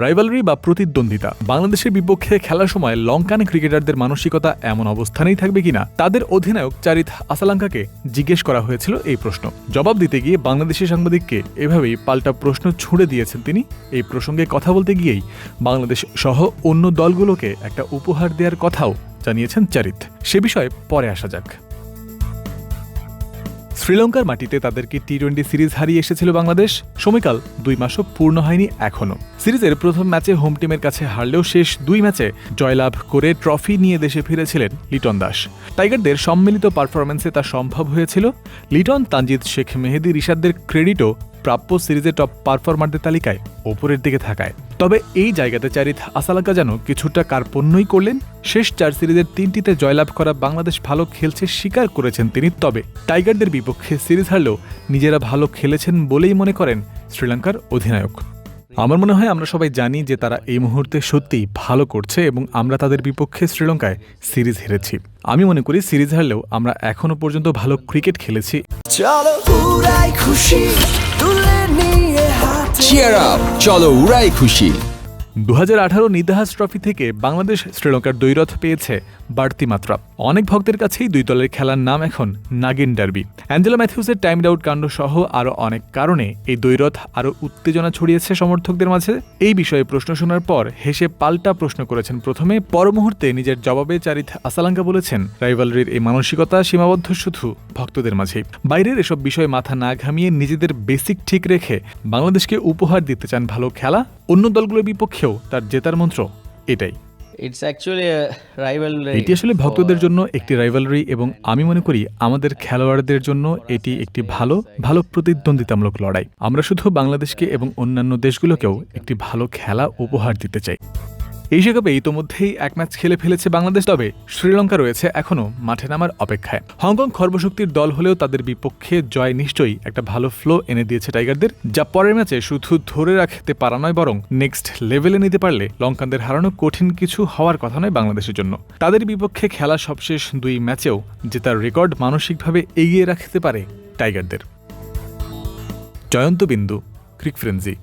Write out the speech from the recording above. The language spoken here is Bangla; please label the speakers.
Speaker 1: রাইভালরি বা প্রতিদ্বন্দ্বিতা? বাংলাদেশের বিপক্ষে খেলার সময় লঙ্কান ক্রিকেটারদের মানসিকতা এমন অবস্থানেই থাকবে কিনা? তাদের অধিনায়ক চারিত আসালাঙ্কাকে জিজ্ঞেস করা হয়েছিল এই প্রশ্ন। জবাব দিতে গিয়ে বাংলাদেশি সাংবাদিককে এভাবেই পাল্টা প্রশ্ন ছুড়ে দিয়েছেন তিনি। এই প্রসঙ্গে কথা বলতে গিয়েই বাংলাদেশ সহ অন্য দলগুলোকে একটা উপহার দেওয়ার কথাও জানিয়েছেন চারিত। সে বিষয়ে পরে আসা যাক। শ্রীলঙ্কার মাটিতে তাদেরকে টি টোয়েন্টি সিরিজ হারিয়ে এসেছিল বাংলাদেশ? সময়কাল দুই মাসও পূর্ণ হয়নি এখনও। সিরিজের প্রথম ম্যাচে হোম টিমের কাছে হারলেও শেষ দুই ম্যাচে জয়লাভ করে ট্রফি নিয়ে দেশে ফিরেছিলেন লিটন দাস। টাইগারদের সম্মিলিত পারফরম্যান্সে তা সম্ভব হয়েছিল। লিটন, তানজিদ শেখ, মেহেদি, রিশাদদের ক্রেডিটও প্রাপ্য সিরিজের টপ পারফরমারদের তালিকায় ওপরের দিকে থাকায়। তবে এই জায়গাতে চারিত আসালাকা যেন কিছুটা কার্পণ্যই করলেন। শেষ চার সিরিজের তিনটিতে জয়লাভ করা বাংলাদেশ ভালো খেলছে স্বীকার করেছেন তিনি। তবে টাইগারদের বিপক্ষে সিরিজ হারলেও নিজেরা ভালো খেলেছেন বলেই মনে করেন শ্রীলঙ্কার অধিনায়ক। আমার মনে হয় আমরা সবাই জানি যে তারা এই মুহূর্তে সত্যিই ভালো করছে এবং আমরা তাদের বিপক্ষে শ্রীলঙ্কায় সিরিজ হেরেছি। আমি মনে করি সিরিজ হারলেও আমরা এখনও পর্যন্ত ভালো ক্রিকেট খেলেছি।
Speaker 2: চলো খুশি।
Speaker 3: চিয়ার আপ চলো উড়াই খুশি।
Speaker 1: দু হাজার আঠারো নিদাহাস ট্রফি থেকে বাংলাদেশ, শ্রীলঙ্কার দৈরথ পেয়েছে বাড়তি মাত্রা। অনেক ভক্তের কাছেই দুই দলের খেলার নাম এখন নাগিন ডার্বি। অ্যাঞ্জেলা ম্যাথিউসের টাইম আউট কাণ্ড সহ আরও অনেক কারণে এই দ্বৈরথ আরও উত্তেজনা ছড়িয়েছে সমর্থকদের মাঝে। এই বিষয়ে প্রশ্ন শোনার পর হেসে পাল্টা প্রশ্ন করেছেন প্রথমে। পর মুহূর্তে নিজের জবাবে চারিত আসালাঙ্কা বলেছেন, রাইভালরির এই মানসিকতা সীমাবদ্ধ শুধু ভক্তদের মাঝেই। বাইরের এসব বিষয়ে মাথা না ঘামিয়ে নিজেদের বেসিক ঠিক রেখে বাংলাদেশকে উপহার দিতে চান ভালো খেলা। অন্য দলগুলোর বিপক্ষেও তার জেতার মন্ত্র এটাই। এটি আসলে ভক্তদের জন্য একটি রাইভালরি এবং আমি মনে করি আমাদের খেলোয়াড়দের জন্য এটি একটি ভালো ভালো প্রতিদ্বন্দ্বিতামূলক লড়াই। আমরা শুধু বাংলাদেশকে এবং অন্যান্য দেশগুলোকেও একটি ভালো খেলা উপহার দিতে চাই। এশিয়া কাপে ইতোমধ্যেই এক ম্যাচ খেলে ফেলেছে বাংলাদেশ, তবে শ্রীলঙ্কা রয়েছে এখনও মাঠে নামার অপেক্ষায়। হংকং খর্বশক্তির দল হলেও তাদের বিপক্ষে জয় নিশ্চয়ই একটা ভালো ফ্লো এনে দিয়েছে টাইগারদের, যা পরের ম্যাচে শুধু ধরে রাখতে পারা নয়, বরং নেক্সট লেভেলে নিতে পারলে লঙ্কানদের হারানো কঠিন কিছু হওয়ার কথা নয় বাংলাদেশের জন্য। তাদের বিপক্ষে খেলা সবশেষ দুই ম্যাচেও জেতার রেকর্ড মানসিকভাবে এগিয়ে রাখতে পারে টাইগারদের। জয়ন্ত বিন্দু, ক্রিক ফ্রেন্সি।